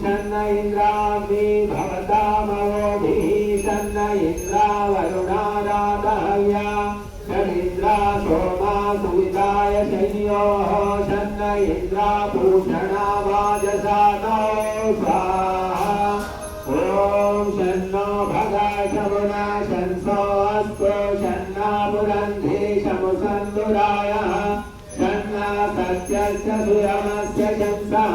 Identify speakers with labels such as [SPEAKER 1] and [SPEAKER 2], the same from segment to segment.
[SPEAKER 1] शन्न इन्द्राग्नि भवतामवोभिः शन्न इन्द्रावरुणाराधव्या शनिन्द्रा सोमा सुविताय शन्योः शन्न इन्द्राभूषणा वाजसानो स्वाहा ॐ शन्नो भगा शमुना शंसो अस्तु शन्ना पुरन्धे शमुसन्दुराय शन्ना सत्यस्य सुयमस्य शंसः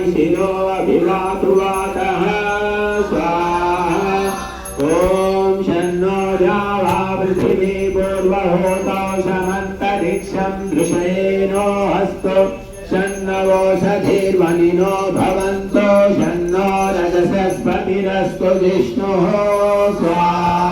[SPEAKER 1] शन्नै शिरो अभिवातु वातः स्वाहा ॐ शन्नो जावा पृथिवी पूर्वहोतौ शमन्तरिक्षं दृशयेनो हस्तो शन्नवोषधीर्वनिनो भवन्तो शन्नो रजसस्पतिरस्तु विष्णुः स्वाहा